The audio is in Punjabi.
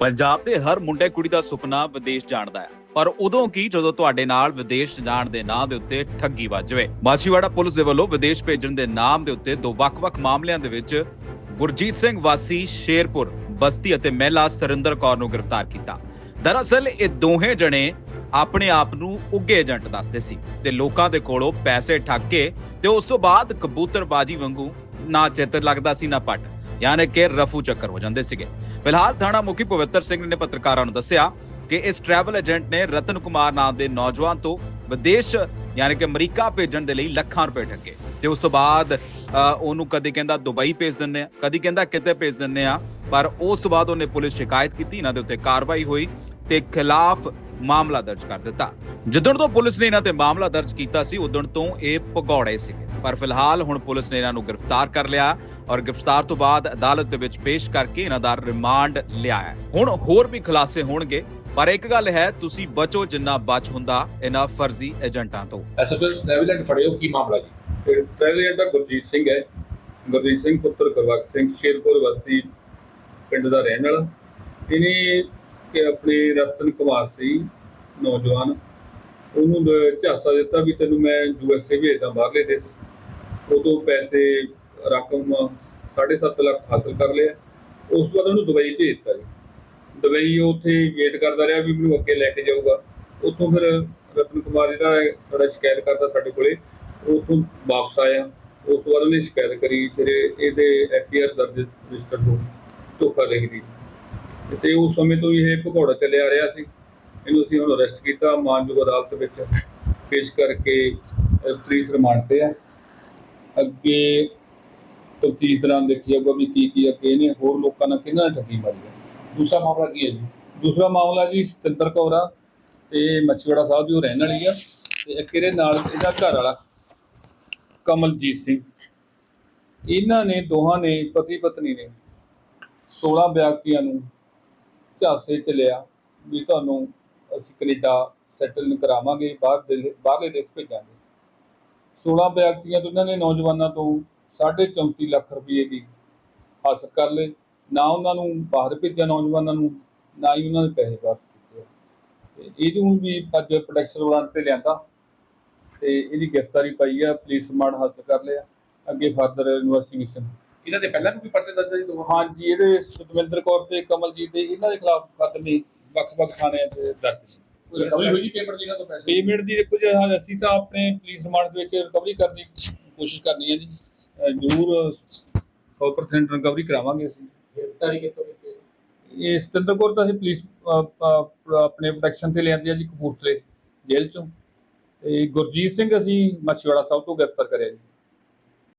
ਪੰਜਾਬ ਦੇ ਹਰ ਮੁੰਡੇ ਕੁੜੀ ਦਾ ਸੁਪਨਾ ਵਿਦੇਸ਼ ਜਾਣ ਦਾ ਹੈ। ਪਰ ਉਦੋਂ ਕੀ ਜਦੋਂ ਤੁਹਾਡੇ ਨਾਲ ਵਿਦੇਸ਼ ਜਾਣ ਦੇ ਨਾਂ ਦੇ ਉੱਤੇ ਠੱਗੀ ਵੱਜ ਮਾਛੀਵਾੜਾ ਪੁਲਿਸ ਦੇ ਵੱਲੋਂ ਵਿਦੇਸ਼ ਭੇਜਣ ਦੇ ਨਾਮ ਦੇ ਉੱਤੇ ਦੋ ਵੱਖ-ਵੱਖ ਮਾਮਲਿਆਂ ਦੇ ਵਿੱਚ ਗੁਰਜੀਤ ਸਿੰਘ ਵਾਸੀ ਸ਼ੇਰਪੁਰ, ਬਸਤੀ ਅਤੇ ਮਹਿਲਾ ਸਰਿੰਦਰ ਕੌਰ ਨੂੰ ਗ੍ਰਿਫਤਾਰ ਕੀਤਾ। ਦਰਅਸਲ ਇਹ ਦੋਹੇ ਜਣੇ ਆਪਣੇ ਆਪ ਨੂੰ ਉੱਗੇ ਏਜੰਟ ਦੱਸਦੇ ਸੀ ਤੇ ਲੋਕਾਂ ਦੇ ਕੋਲੋਂ ਪੈਸੇ ਠੱਗ ਕੇ ਤੇ ਉਸ ਤੋਂ ਬਾਅਦ ਕਬੂਤਰਬਾਜੀ ਵਾਂਗੂ ਨਾ ਚਿੱਤਰ ਲੱਗਦਾ ਸੀ ਨਾ ਪੱਟ। ਯਾਨੀ ਕਿ ਰਫੂ ਚੱਕਰ ਹੋ ਜਾਂਦੇ ਸੀਗੇ। ਫਿਲਹਾਲ ਥਾਣਾ ਮੁਖੀ ਪਵਿੱਤਰ ਸਿੰਘ ਨੇ ਪੱਤਰਕਾਰਾਂ ਨੂੰ ਦੱਸਿਆ ਕਿ ਇਸ ਟਰੈਵਲ ਏਜੰਟ ਨੇ ਰਤਨ ਕੁਮਾਰ ਨਾਮ ਦੇ ਨੌਜਵਾਨ ਤੋਂ ਵਿਦੇਸ਼ ਯਾਨੀ ਕਿ ਅਮਰੀਕਾ ਭੇਜਣ ਦੇ ਲਈ ਲੱਖਾਂ ਰੁਪਏ ਠੱਗੇ ਤੇ ਉਸ ਤੋਂ ਬਾਅਦ ਅ, ਉਹਨੂੰ ਕਦੀ ਕਹਿੰਦਾ ਦੁਬਈ ਭੇਜ ਦਿੰਨੇ ਆ ਕਦੀ ਕਹਿੰਦਾ ਕਿਤੇ ਭੇਜ ਦਿੰਨੇ ਆ ਪਰ ਉਸ ਤੋਂ ਬਾਅਦ ਉਹਨੇ ਪੁਲਿਸ ਸ਼ਿਕਾਇਤ ਕੀਤੀ ਇਹਨਾਂ ਦੇ ਉੱਤੇ ਕਾਰਵਾਈ ਹੋਈ ਤੇ ਖਿਲਾਫ ਮਾਮਲਾ ਦਰਜ ਕਰ ਦਿੱਤਾ। ਜਿੱਦਣ ਤੋਂ ਪੁਲਿਸ ਨੇ ਇਹਨਾਂ ਤੇ ਮਾਮਲਾ ਦਰਜ ਕੀਤਾ ਸੀ ਉਦੋਂ ਤੋਂ ਇਹ ਭਗੌੜੇ ਸੀਗੇ। ਪਰ ਫਿਲਹਾਲ ਹੁਣ ਪੁਲਿਸ ਨੇ ਇਹਨਾਂ ਨੂੰ ਗ੍ਰਿਫਤਾਰ ਕਰ ਲਿਆ ਔਰ ਗ੍ਰਿਫਤਾਰ ਤੋਂ ਬਾਅਦ ਅਦਾਲਤ ਦੇ ਵਿੱਚ ਪੇਸ਼ ਕਰਕੇ ਇਹਨਾਂ ਦਾ ਰਿਮਾਂਡ ਲਿਆ ਹੈ। ਹੁਣ ਹੋਰ ਵੀ ਖੁਲਾਸੇ ਹੋਣਗੇ ਪਰ ਇੱਕ ਗੱਲ ਹੈ ਤੁਸੀਂ ਬਚੋ ਜਿੰਨਾ ਬਚ ਹੁੰਦਾ ਇਹਨਾਂ ਫਰਜ਼ੀ ਏਜੰਟਾਂ ਤੋਂ। ਐਸਐਚਓ ਟ੍ਰੈਵਲ ਫੜਿਓ ਕੀ ਮਾਮਲਾ ਜੀ? ਤੇ ਟ੍ਰੈਵਲਰ ਦਾ ਗੁਰਜੀਤ ਸਿੰਘ ਹੈ। ਗੁਰਜੀਤ ਸਿੰਘ ਪੁੱਤਰ ਗੁਰਬਖਸ਼ ਸਿੰਘ ਸ਼ੇਰਪੁਰ ਬਸਤੀ ਪਿੰਡ ਦਾ ਰਹਿਣ ਵਾਲਾ। ਇਹਨੇ ਕਿ ਆਪਣੇ ਰਤਨ ਕੁਮਾਰ ਸੀ, ਨੌਜਵਾਨ। ਉਹਨੂੰ ਦ- ਦਿੱਤਾ ਵੀ ਤੈਨੂੰ ਮੈਂ ਯੂਐਸਏ ਭੇਜਦਾ ਬਾਹਰਲੇ ਦੇਸ਼ ਉਦੋਂ ਪੈਸੇ ਰਕਮ 7.5 ਲੱਖ ਹਾਸਲ ਕਰ ਲਿਆ। ਉਸ ਤੋਂ ਬਾਅਦ ਉਹਨੂੰ ਦੁਬਈ ਭੇਜ ਜੀ। ਦੁਬਈ ਉਹ ਉੱਥੇ ਵੇਟ ਕਰਦਾ ਰਿਹਾ ਵੀ ਮੈਨੂੰ ਅੱਗੇ ਲੈ ਕੇ ਜਾਊਗਾ। ਉੱਥੋਂ ਫਿਰ ਰਤਨ ਕੁਮਾਰ ਜਿਹੜਾ ਸਾਡਾ ਸ਼ਿਕਾਇਤ ਕਰਦਾ ਸਾਡੇ ਕੋਲੇ। ਉੱਥੋਂ ਵਾਪਸ ਆਇਆ। ਉਸ ਤੋਂ ਬਾਅਦ ਉਹਨੇ ਸ਼ਿਕਾਇਤ ਕਰੀ, ਫਿਰ ਇਹਦੇ ਐਫਆਈਆਰ ਦਰਜ ਰਜਿਸਟਰ ਹੋ ਧੋਖਾ ਲਿਖਦੀ ਤੇ ਉਸ ਸਮੇਂ ਤੋਂ ਹੀ ਇਹ ਭਗੌੜਾ ਚੱਲਿਆ ਆ ਰਿਹਾ ਸੀ। ਇਹਨੂੰ ਅਸੀਂ ਹੁਣ ਅਰੈਸਟ ਕੀਤਾ, ਮਾਨਯੋਗ ਅਦਾਲਤ ਵਿੱਚ ਪੇਸ਼ ਕਰਕੇ ਪੁਲਿਸ ਰਿਮਾਂਡ ਤੇ ਆ। ਅੱਗੇ ਤਫਤੀਸ਼ ਦੌਰਾਨ ਦੇਖੀ ਜਾਊਗਾ ਵੀ ਕੀ ਕੀ ਅੱਗੇ ਇਹਨੇ ਹੋਰ ਲੋਕਾਂ ਨਾਲ ਕਿਹਨਾਂ ਠੱਗੀ ਮਾਰੀ ਹੈ ਦੂਸਰਾ ਮਾਮਲਾ ਕੀ ਹੈ ਜੀ? ਦੂਸਰਾ ਮਾਮਲਾ ਜੀ ਸਤਿੰਦਰ ਕੌਰ ਆ ਤੇ ਮੱਛੀਵਾੜਾ ਸਾਹਿਬ ਦੀ ਉਹ ਰਹਿਣ ਵਾਲੀ ਆ ਤੇ ਇੱਕ ਇਹਦੇ ਨਾਲ, ਇਹਦਾ ਘਰ ਵਾਲਾ ਕਮਲਜੀਤ ਸਿੰਘ। ਇਹਨਾਂ ਨੇ ਦੋਹਾਂ ਨੇ ਪਤੀ ਪਤਨੀ ਨੇ 16 ਵਿਅਕਤੀਆਂ ਨੂੰ ਝਾਸੇ ਚ ਲਿਆ ਵੀ ਤੁਹਾਨੂੰ ਅਸੀਂ ਕੈਨੇਡਾ ਸੈਟਲ ਕਰਾਵਾਂਗੇ, ਬਾਹਰ ਦੇ ਬਾਹਰਲੇ ਦੇਸ਼ ਭੇਜਾਂਗੇ। 16 ਵਿਅਕਤੀਆਂ ਤੋਂ ਇਹਨਾਂ ਨੇ ਨੌਜਵਾਨਾਂ ਤੋਂ 34.5 ਲੱਖ ਰੁਪਏ ਦੀ ਹਾਸਲ ਕਰ ਲਏ। ਨਾ ਉਹਨਾਂ ਨੂੰ ਬਾਹਰ ਭੇਜਿਆ ਨੌਜਵਾਨਾਂ ਨੂੰ, ਨਾ ਹੀ ਉਹਨਾਂ ਨੇ ਪੈਸੇ ਵਾਪਸ ਕੀਤੇ। ਤੇ ਇਹਨੂੰ ਵੀ ਅੱਜ ਪ੍ਰੋਟੈਕਸ਼ਨ ਵਾਰੰਟ ਤੇ ਲਿਆਂਦਾ। ਤੇ ਇਹਦੀ ਗ੍ਰਿਫਤਾਰੀ ਪਾਈ ਆ, ਪੁਲਿਸ ਰਿਮਾਂਡ ਹਾਸਲ ਕਰ ਲਿਆ। ਅੱਗੇ ਫਰਦਰ ਇਨਵੈਸਟੀਗੇਸ਼ਨ ਇਹਨਾਂ ਦੇ ਪਹਿਲਾਂ ਵੀ ਕੋਈ ਪਰਚੇ ਦਰਜ ਹੈ ਜੀ ਦੋ? ਹਾਂਜੀ ਇਹਦੇ ਸੁਖਵਿੰਦਰ ਕੌਰ ਤੇ ਕਮਲਜੀਤ ਦੇ ਇਹਨਾਂ ਦੇ ਖਿਲਾਫ ਮੁਕੱਦਮੇ ਵੱਖ-ਵੱਖ ਥਾਣਿਆਂ ਤੇ ਦਰਜ ਸੀ ਕੋਈ ਹੋਈ ਜੀ ਪੇਮੈਂਟ ਦੀ ਇਹਨਾਂ ਤੋਂ ਪੈਸੇ? ਪੇਮੈਂਟ ਦੀ ਦੇਖੋ ਜੀ ਹਾਂ ਅਸੀਂ ਤਾਂ ਆਪਣੇ ਪੁਲਿਸ ਰਿਮਾਂਡ ਦੇ ਵਿੱਚ ਰਿਕਵਰੀ ਕਰਨ ਦੀ ਕੋਸ਼ਿਸ਼ ਕਰਨੀ ਹੈ ਜੀ। ਜ਼ਰੂਰ 100% ਰਿਕਵਰੀ ਕਰਾਵਾਂਗੇ ਅਸੀਂ। ਗ੍ਰਿਫਤਾਰੀ ਕੀਤੀ ਹੈ? ਇਹ ਸਤਿੰਦਰ ਕੌਰ ਤਾਂ ਅਸੀਂ ਪੁਲਿਸ ਆਪਣੇ ਪ੍ਰੋਟੈਕਸ਼ਨ ਤੇ ਲਿਆਂਦੀ ਆ ਜੀ ਕਪੂਰਥਲੇ ਜੇਲ੍ਹ ਚੋਂ। ਤੇ ਗੁਰਜੀਤ ਸਿੰਘ ਅਸੀਂ ਮਛੀਵਾੜਾ ਸਾਹਿਬ ਤੋਂ ਗ੍ਰਿਫਤਾਰ ਕਰਿਆ ਜੀ।